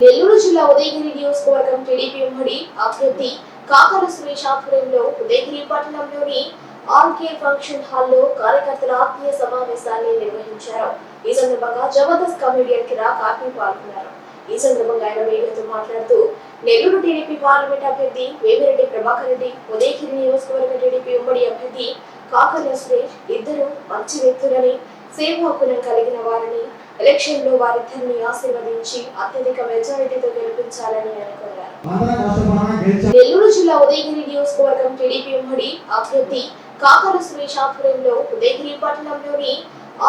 నెల్లూరు జిల్లా ఉదయగిరి నియోజకవర్గం టీడీపీ ఉమ్మడి అభ్యర్థి కాకర సురేష్ ఆధ్వర్యంలో ఉదయగిరి పట్టణంలోని ఆర్కే ఫంక్షన్ హాల్లో కార్యకర్తల ఆత్మీయ సమావేశాన్ని నిర్వహించారు. ఈ సందర్భంగా జబర్దస్త్ కమెడియన్ కిరా కార్పి పాల్గొన్నారు. ఈ సందర్భంగా ఆయన మీడియాతో మాట్లాడుతూ నెల్లూరు టీడీపీ పార్లమెంట్ అభ్యర్థి వేమిరెడ్డి ప్రభాకర్ రెడ్డి ఉదయగిరి నియోజకవర్గ టీడీపీ ఉమ్మడి అభ్యర్థి కాకర్ల సురేష్ ఇద్దరు మంచి వ్యక్తులని సేవా కలిగిన వారని ఎలక్షన్లో వారిద్దరిని ఆశీర్వదించి అత్యధిక మెజారిటీతో గెలిపించాలని అనుకున్నారు. నెల్లూరు జిల్లా ఉదయగిరి నియోజకవర్గం టీడీపీ ఉమ్మడి అభ్యర్థి కాకర సురేష్ ఆధ్వర్యంలో ఉదయగిరి పట్టణంలోని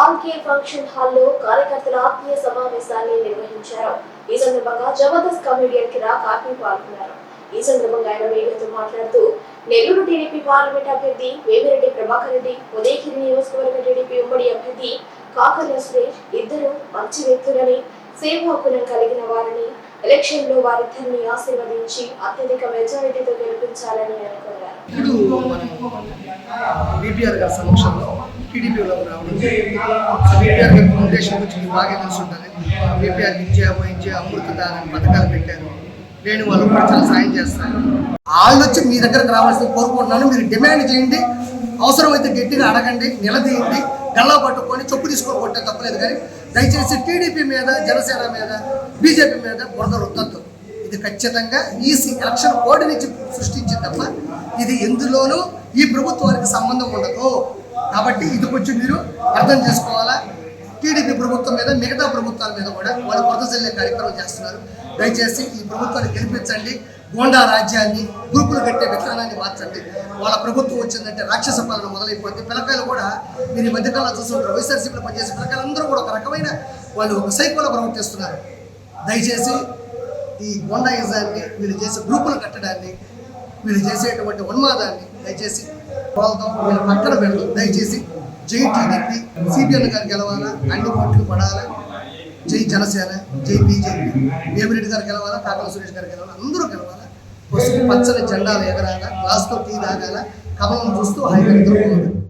ఆర్కే ఫంక్షన్ హాల్లో కార్యకర్తల ఆత్మీయ సమావేశాన్ని నిర్వహించారు. ఈ సందర్భంగా జబర్దస్త్ కమెడియన్ కిరా కార్పి పాల్గొన్నారు. ఈ సందర్భంగా ఆయన మీడియాతో మాట్లాడుతూ నెల్లూరు టీడీపీ పార్లమెంట్ అభ్యర్థి వేమిరెడ్డి ప్రభాకర్ రెడ్డి ఉదయగిరి నియోజకవర్గ టీడీపీ ఉమ్మడి అభ్యర్థి కాకర్ల సురేష్ ఇద్దరు మంచి వ్యక్తులని సేవా గుణం కలిగిన వారిని ఎలక్షన్లో వారిద్దరిని ఆశీర్వదించి అత్యధిక మెజారిటీతో గెలిపించాలని ఆయన కోరారు ఇప్పుడు బీపీఆర్ గారి సమక్షంలో టీడీపీలో రావడం బీపీఆర్ గారి ఫౌండేషన్ గురించి మీకు బాగా తెలిసి ఉంటుంది బీపీఆర్ విద్య వైద్య అమృతదాన అనే పథకాలు పెట్టారు. నేను వాళ్ళు కూడా చాలా సాయం చేస్తాను. వాళ్ళు వచ్చి మీ దగ్గరకు రావాల్సింది కోరుకుంటున్నాను. మీరు డిమాండ్ చేయండి. అవసరమైతే గట్టిగా అడగండి నిలదీయండి గల్లా పట్టుకొని చొప్పు తీసుకొని కొట్టే తప్పలేదు కానీ దయచేసి టీడీపీ మీద జనసేన మీద బీజేపీ మీద బురద రుద్దద్దు. ఇది ఖచ్చితంగా ఈసీ ఎలక్షన్ కోడ్ నుంచి సృష్టించింది తప్ప ఇది ఎందులోనూ ఈ ప్రభుత్వానికి సంబంధం ఉండదు. కాబట్టి ఇది కొంచెం మీరు అర్థం చేసుకోవాలా? టీడీపీ ప్రభుత్వం మీద మిగతా ప్రభుత్వాల మీద కూడా వాళ్ళు కొరత చెల్లే కార్యక్రమం చేస్తున్నారు. దయచేసి ఈ ప్రభుత్వాన్ని గెలిపించండి. గోండా రాజ్యాన్ని గ్రూపులు కట్టే విధానాన్ని మార్చండి. వాళ్ళ ప్రభుత్వం వచ్చిందంటే రాక్షస పాలన మొదలైపోయింది. పిల్లకాయలు కూడా మీరు ఈ మధ్యకాలంలో చూస్తుంటారు. వైఎస్ఆర్సీపీలో పనిచేసే పిల్లకాయలందరూ కూడా ఒక రకమైన వాళ్ళు ఒక సైకోలో ప్రవర్తిస్తున్నారు దయచేసి ఈ గోండాయిజాన్ని వీళ్ళు చేసే గ్రూపులు కట్టడాన్ని వీళ్ళు చేసేటువంటి ఉన్మాదాన్ని దయచేసి వాళ్ళతో వీళ్ళు పక్కన పెడదు దయచేసి జై టీడీపీ. సిపిఎన్ గారు గెలవాలా? అన్ని ఓట్లు పడాలా? జై జనసేన జై బీజేపీ. వేమిరెడ్డి గారు గెలవాలా కాకల సురేష్ గారు గెలవాలా అందరూ గెలవాలా. పసుపు పచ్చని జెండాలు ఎగరాలా గ్లాస్తో టీ తాగాల కమలం చూస్తూ హాయిగా నిద్రపోవాలి